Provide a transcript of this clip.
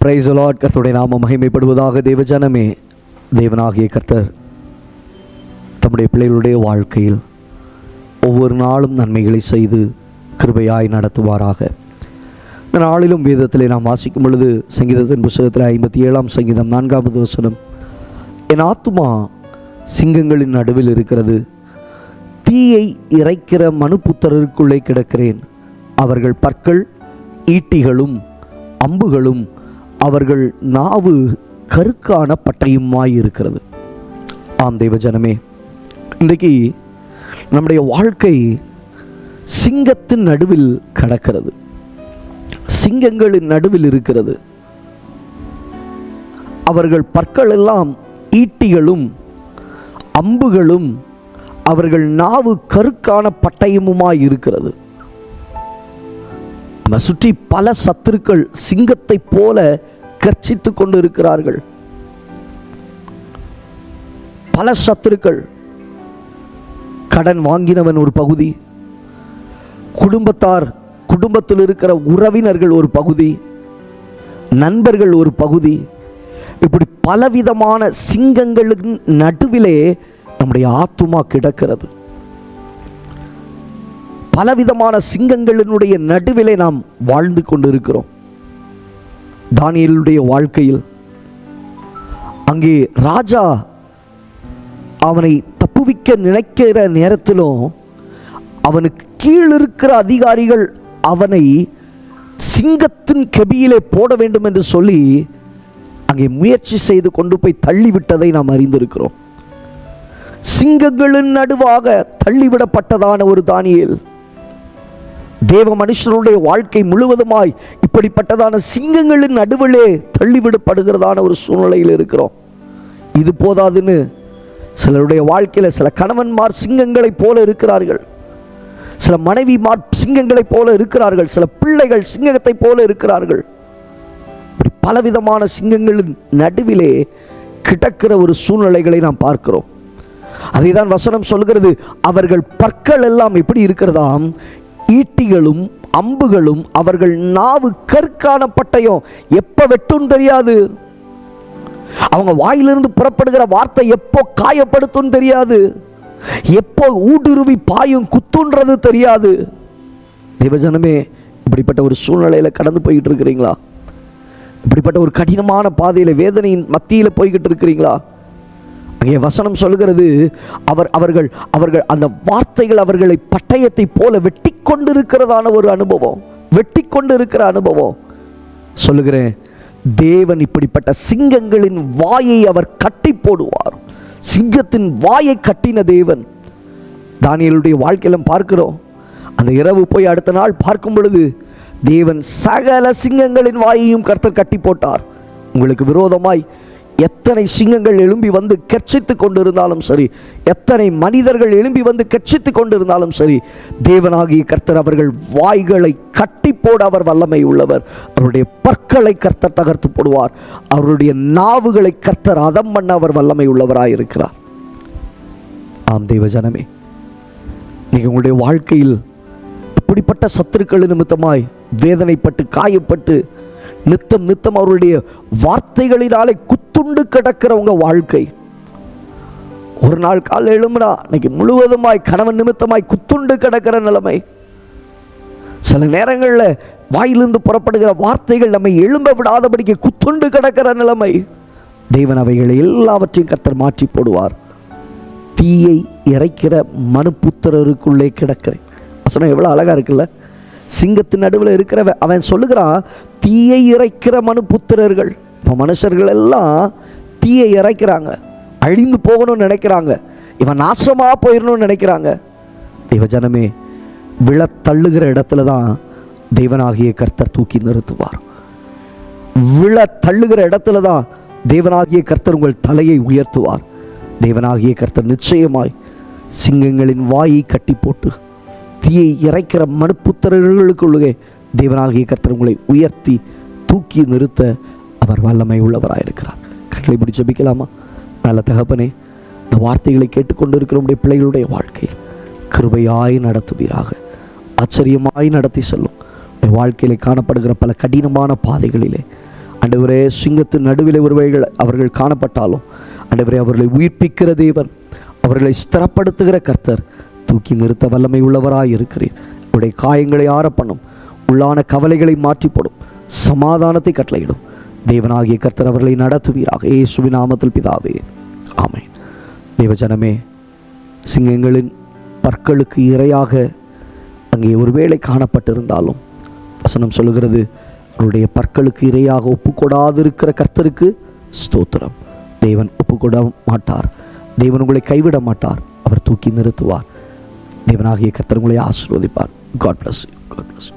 Price Lord கர்த்தருடைய நாம மகிமைப்படுவதாக தேவஜனமே. தேவனாகிய கர்த்தர் தம்முடைய பிள்ளைகளுடைய வாழ்க்கையில் ஒவ்வொரு நாளும் நன்மைகளை செய்து கிருபையாய் நடத்துவாராக. இந்த நாளிலும் வேதத்திலே நாம் வாசிக்கும் பொழுது சங்கீதத்தின் புஸ்தகத்தில் ஐம்பத்தி ஏழாம் சங்கீதம் நான்காவது வசனம் என் ஆத்துமா சிங்கங்களின் நடுவில் இருக்கிறது. தீயை இறைக்கிற மனுப்புத்தருக்குள்ளே கிடக்கிறேன். அவர்கள் பற்கள் ஈட்டிகளும் அம்புகளும் அவர்கள் நாவு கருக்கான பட்டயமாய் இருக்கிறது ஆம் ஜனமே இன்றைக்கு நம்முடைய வாழ்க்கை சிங்கத்தின் நடுவில் கடக்கிறது. சிங்கங்களின் நடுவில் இருக்கிறது. அவர்கள் பற்கள் எல்லாம் ஈட்டிகளும் அம்புகளும் அவர்கள் நாவு கருக்கான பட்டயமுமாய் இருக்கிறது நம்ம சுற்றி பல சத்துருக்கள் சிங்கத்தைப் போல கர்ச்சித்து கொண்டு இருக்கிறார்கள் பல சத்துருக்கள் கடன் வாங்கினவன் ஒரு பகுதி குடும்பத்தார் குடும்பத்தில் இருக்கிற உறவினர்கள் ஒரு பகுதி நண்பர்கள் ஒரு பகுதி. இப்படி பலவிதமான சிங்கங்களின் நடுவிலே நம்முடைய ஆத்துமா கிடக்கிறது. பலவிதமான சிங்கங்களினுடைய நடுவிலே நாம் வாழ்ந்து கொண்டிருக்கிறோம். தானியலுடைய வாழ்க்கையில் அங்கே ராஜா அவனை தப்புவிக்க நினைக்கிற நேரத்திலும் அவனுக்கு கீழ் இருக்கிற அதிகாரிகள் அவனை சிங்கத்தின் கெபியிலே போட வேண்டும் என்று சொல்லி அங்கே முயற்சி செய்து கொண்டு போய் தள்ளிவிட்டதை நாம் அறிந்திருக்கிறோம். சிங்கங்களின் நடுவாக தள்ளிவிடப்பட்டதான ஒரு தானியல் தேவ மனுஷனுடைய வாழ்க்கை முழுவதுமாய் இப்படிப்பட்டதான சிங்கங்களின் நடுவிலே தள்ளிவிடப்படுகிறதான ஒரு சூழ்நிலையில் இருக்கிறோம். இது போதாதுன்னு சிலருடைய வாழ்க்கையில் சில கணவன்மார் சிங்கங்களைப் போல இருக்கிறார்கள். சில மனைவிமார் சிங்கங்களைப் போல இருக்கிறார்கள். சில பிள்ளைகள் சிங்கத்தைப் போல இருக்கிறார்கள். இப்படி பலவிதமான சிங்கங்களின் நடுவிலே கிடக்கிற ஒரு சூழ்நிலைகளை நாம் பார்க்கிறோம். அதைதான் வசனம் சொல்கிறது அவர்கள் பற்கள் எல்லாம் எப்படி இருக்கிறதாம்? ஈட்டிகளும் அம்புகளும் அவர்கள் நாவு கற்கான பட்டயம் எப்போ வெட்டும் தெரியாது. அவங்க வாயிலிருந்து புறப்படுகிற வார்த்தை எப்போ காயப்படுத்தும் தெரியாது. எப்போ ஊடுருவி பாயும் குத்துன்றது தெரியாது. தேவஜனமே இப்படிப்பட்ட ஒரு சூழ்நிலையில் கடந்து போய்கிட்டு இருக்கிறீங்களா? இப்படிப்பட்ட ஒரு கடினமான பாதையில் வேதனையின் மத்தியில் போய்கிட்டு இருக்கிறீங்களா? அங்கே வசனம் சொல்கிறது அவர் அவர்கள் அவர்கள் அந்த வார்த்தைகள் அவர்களை பட்டயத்தை போல வெட்டி கொண்டிருக்கிறதான ஒரு அனுபவம். வெட்டி கொண்டிருக்கிற அனுபவம். சொல்லுகிறேன் தேவன் இப்படிப்பட்ட சிங்கங்களின் வாயை அவர் கட்டி போடுவார். சிங்கத்தின் வாயை கட்டின தேவன். தானியலுடைய வாழ்க்கையிலும் பார்க்கிறோம். அந்த இரவு போய் அடுத்த நாள் பார்க்கும் பொழுது தேவன் சகல சிங்கங்களின் வாயையும் கர்த்தர் கட்டி போட்டார். உங்களுக்கு விரோதமாய் எத்தனை சிங்கங்கள் எழும்பி வந்து கர்ச்சித்து கொண்டிருந்தாலும் சரி எத்தனை மனிதர்கள் எழும்பி வந்து கர்ச்சித்து கொண்டிருந்தாலும் சரி தேவனாகிய கர்த்தர் அவர்கள் வாய்களை கட்டி போட அவர் வல்லமை உள்ளவர். அவருடைய பற்களை கர்த்தர் தகர்த்து போடுவார். அவருடைய நாவுகளை கர்த்தர் அதம் பண்ண அவர் வல்லமை உள்ளவராக இருக்கிறார் ஆம் தெய்வ ஜனமே நீங்கள் உங்களுடைய வாழ்க்கையில் இப்படிப்பட்ட சத்துருக்கள் நிமித்தமாய் வேதனைப்பட்டு காயப்பட்டு நித்தம் நித்தம் அவருடைய வார்த்தைகளினாலே குத்துண்டு கிடக்கிறவங்க வாழ்க்கை. ஒரு நாள் காலை எழும்புனா இன்னைக்கு முழுவதுமாய் கணவன் நிமித்தமாய் குத்துண்டு கிடக்கிற நிலைமை. சில நேரங்களில் வாயிலிருந்து புறப்படுகிற வார்த்தைகள் நம்மை எழும்ப விடாதபடிக்கு குத்துண்டு கிடக்கிற நிலைமை. தேவன் அவைகளை எல்லாவற்றையும் கத்தர் மாற்றி போடுவார். தீயை இறைக்கிற மனுப்புத்திரருக்குள்ளே கிடக்கிறேன். வசனம் எவ்வளோ அழகா இருக்குல்ல? சிங்கத்தின் நடுவில் இருக்கிற அவன் சொல்லுகிறான் தீயை இறைக்கிற மனு புத்திரர்கள். இப்போ மனுஷர்கள் எல்லாம் தீயை இறைக்கிறாங்க. அழிந்து போகணும்னு நினைக்கிறாங்க. இவன் நாசமாக போயிடணும்னு நினைக்கிறாங்க. தேவஜனமே விழ தள்ளுகிற இடத்துல தான் தேவனாகிய கர்த்தர் தூக்கி நிறுத்துவார். விழ தள்ளுகிற இடத்துல தான் தேவனாகிய கர்த்தர் உங்கள் தலையை உயர்த்துவார். தேவனாகிய கர்த்தர் நிச்சயமாய் சிங்கங்களின் வாயை கட்டி போட்டு தீயை இறைக்கிற மனுப்புத்திரர்களுக்குள்ளே தேவனாகிய கர்த்தர் உங்களை உயர்த்தி தூக்கி நிறுத்த அவர் வல்லமை உள்ளவராயிருக்கிறார். கட்டளை பிடிச்சு ஜெபிக்கலாமா? நல்ல தகப்பனே இந்த வார்த்தைகளை கேட்டுக்கொண்டிருக்கிற உடைய பிள்ளைகளுடைய வாழ்க்கையில் கிருபையாய் நடத்துவீராக. ஆச்சரியமாய் நடத்தி செல்லும். வாழ்க்கையில் வாழ்க்கையிலே காணப்படுகிற பல கடினமான பாதைகளிலே அண்டவரே சிங்கத்தின் நடுவில் ஒருவைகள் அவர்கள் காணப்பட்டாலும் அண்டவரே அவர்களை உயிர்ப்பிக்கிற தேவன் அவர்களை ஸ்திரப்படுத்துகிற கர்த்தர் தூக்கி நிறுத்த வல்லமை உள்ளவராய் இருக்கிறீர். உடைய காயங்களை ஆரப்பண்ணும். உள்ளான கவலைகளை மாற்றி போடும் சமாதானத்தை கட்டளையிடும். தேவனாகிய கர்த்தர் அவர்களை நடத்துவீராக. இயேசுவின் நாமத்தில் பிதாவே. ஆமை தேவஜனமே சிங்கங்களின் பற்களுக்கு இரையாக அங்கே ஒருவேளை காணப்பட்டிருந்தாலும் வசனம் சொல்லுகிறது அவருடைய பற்களுக்கு இரையாக ஒப்புக்கொடாதிருக்கிற கர்த்தருக்கு ஸ்தோத்திரம். தேவன் ஒப்புக்கொட மாட்டார். தேவன் உங்களை கைவிட மாட்டார். அவர் தூக்கி நிறுத்துவார். தேவனாகிய கத்தர் உங்களை ஆசீர்வதிப்பார். God plus God plus